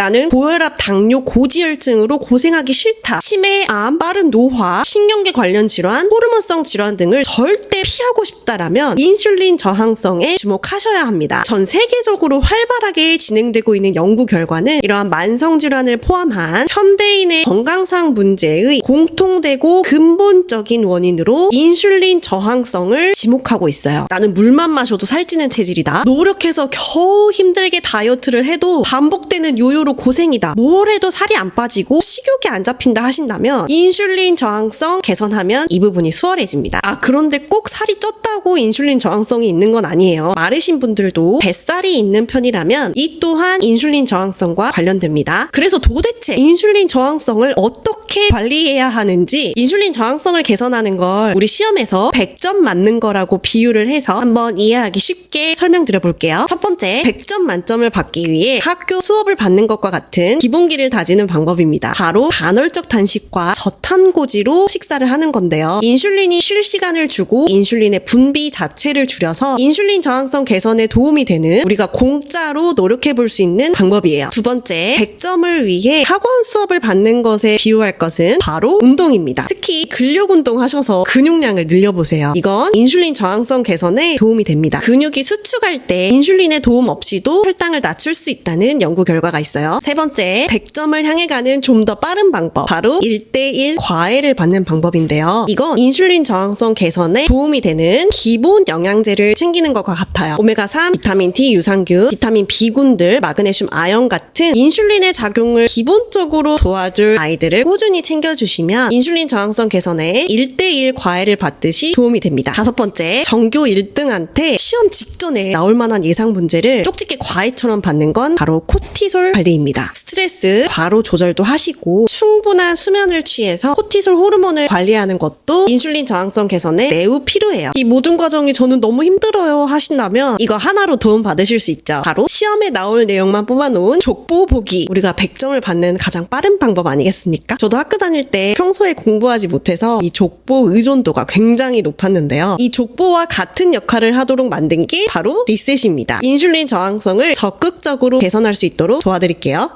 나는 고혈압, 당뇨, 고지혈증으로 고생하기 싫다. 치매, 암, 빠른 노화, 신경계 관련 질환, 호르몬성 질환 등을 절대 피하고 싶다라면 인슐린 저항성에 주목하셔야 합니다. 전 세계적으로 활발하게 진행되고 있는 연구 결과는 이러한 만성 질환을 포함한 현대인의 건강상 문제의 공통되고 근본적인 원인으로 인슐린 저항성을 지목하고 있어요. 나는 물만 마셔도 살찌는 체질이다. 노력해서 겨우 힘들게 다이어트를 해도 반복되는 요요로 고생이다. 뭘 해도 살이 안 빠지고 식욕이 안 잡힌다 하신다면 인슐린 저항성 개선하면 이 부분이 수월해집니다. 아 그런데 꼭 살이 쪘다고 인슐린 저항성이 있는 건 아니에요. 마르신 분들도 뱃살이 있는 편이라면 이 또한 인슐린 저항성과 관련됩니다. 그래서 도대체 인슐린 저항성을 어떻게 관리해야 하는지 인슐린 저항성을 개선하는 걸 우리 시험에서 100점 맞는 거라고 비유를 해서 한번 이해하기 쉽게 설명드려 볼게요. 첫 번째, 100점 만점을 받기 위해 학교 수업을 받는 것과 같은 기본기를 다지는 방법입니다. 바로 간헐적 단식과 저탄고지로 식사를 하는 건데요. 인슐린이 쉴 시간을 주고 인슐린의 분비 자체를 줄여서 인슐린 저항성 개선에 도움이 되는 우리가 공짜로 노력해 볼 수 있는 방법이에요. 두 번째, 100점을 위해 학원 수업을 받는 것에 비유할 것은 바로 운동입니다. 특히 근력 운동 하셔서 근육량을 늘려보세요. 이건 인슐린 저항성 개선에 도움이 됩니다. 근육이 수축할 때 인슐린의 도움 없이도 혈당을 낮출 수 있다는 연구 결과가 있어요. 세 번째, 100점을 향해 가는 좀 더 빠른 방법. 바로 1대1 과외를 받는 방법인데요. 이건 인슐린 저항성 개선에 도움이 되는 기본 영양제를 챙기는 것과 같아요. 오메가3, 비타민 D, 유산균, 비타민 B군들, 마그네슘, 아연 같은 인슐린의 작용을 기본적으로 도와줄 아이들을 꾸준히 챙겨주시면 인슐린 저항성 개선에 1대1 과외를 받듯이 도움이 됩니다. 다섯 번째, 전교 1등한테 시험 직전에 나올 만한 예상 문제를 쪽집게 과외처럼 받는 건 바로 코티솔 관리입니다. 스트레스, 과로 조절도 하시고 충분한 수면을 취해서 코티솔 호르몬을 관리하는 것도 인슐린 저항성 개선에 매우 필요해요. 이 모든 과정이 저는 너무 힘들어요 하신다면 이거 하나로 도움 받으실 수 있죠. 바로 시험에 나올 내용만 뽑아놓은 족보 보기. 우리가 100점을 받는 가장 빠른 방법 아니겠습니까? 저도 학교 다닐 때 평소에 공부하지 못해서 이 족보 의존도가 굉장히 높았는데요. 이 족보와 같은 역할을 하도록 만든 게 바로 리셋입니다. 인슐린 저항성을 적극적으로 개선할 수 있도록 도와드릴게요.